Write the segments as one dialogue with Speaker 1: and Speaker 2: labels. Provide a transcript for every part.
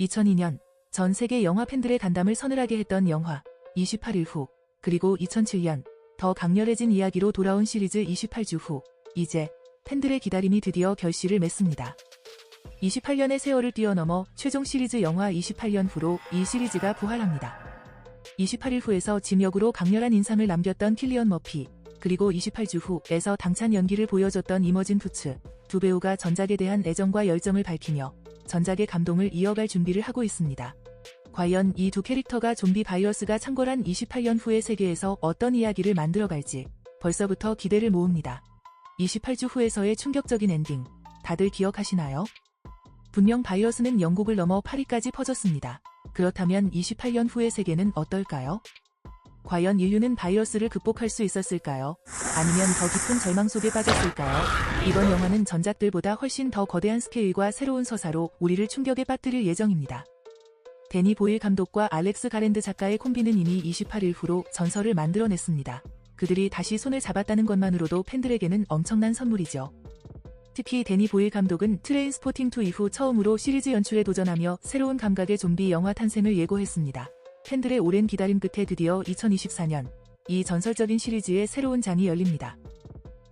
Speaker 1: 2002년 전 세계 영화 팬들의 간담을 서늘하게 했던 영화 28일 후 그리고 2007년 더 강렬해진 이야기로 돌아온 시리즈 28주 후 이제 팬들의 기다림이 드디어 결실을 맺습니다. 28년의 세월을 뛰어넘어 최종 시리즈 영화 28년 후로 이 시리즈가 부활합니다. 28일 후에서 짐 역으로 강렬한 인상을 남겼던 킬리언 머피, 그리고 28주 후에서 당찬 연기를 보여줬던 이머진 푸츠, 두 배우가 전작에 대한 애정과 열정을 밝히며 전작의 감동을 이어갈 준비를 하고 있습니다. 과연 이 두 캐릭터가 좀비 바이러스가 창궐한 28년 후의 세계에서 어떤 이야기를 만들어갈지 벌써부터 기대를 모읍니다. 28주 후에서의 충격적인 엔딩, 다들 기억하시나요? 분명 바이러스는 영국을 넘어 파리까지 퍼졌습니다. 그렇다면 28년 후의 세계는 어떨까요? 과연 인류는 바이러스를 극복할 수 있었을까요? 아니면 더 깊은 절망 속에 빠졌을까요? 이번 영화는 전작들보다 훨씬 더 거대한 스케일과 새로운 서사로 우리를 충격에 빠뜨릴 예정입니다. 데니 보일 감독과 알렉스 가랜드 작가의 콤비는 이미 28일 후로 전설을 만들어냈습니다. 그들이 다시 손을 잡았다는 것만으로도 팬들에게는 엄청난 선물이죠. 특히 데니 보일 감독은 트레인 스포팅 2 이후 처음으로 시리즈 연출에 도전하며 새로운 감각의 좀비 영화 탄생을 예고했습니다. 팬들의 오랜 기다림 끝에 드디어 2024년 이 전설적인 시리즈의 새로운 장이 열립니다.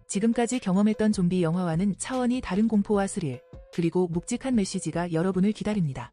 Speaker 1: 지금까지 경험했던 좀비 영화와는 차원이 다른 공포와 스릴, 그리고 묵직한 메시지가 여러분을 기다립니다.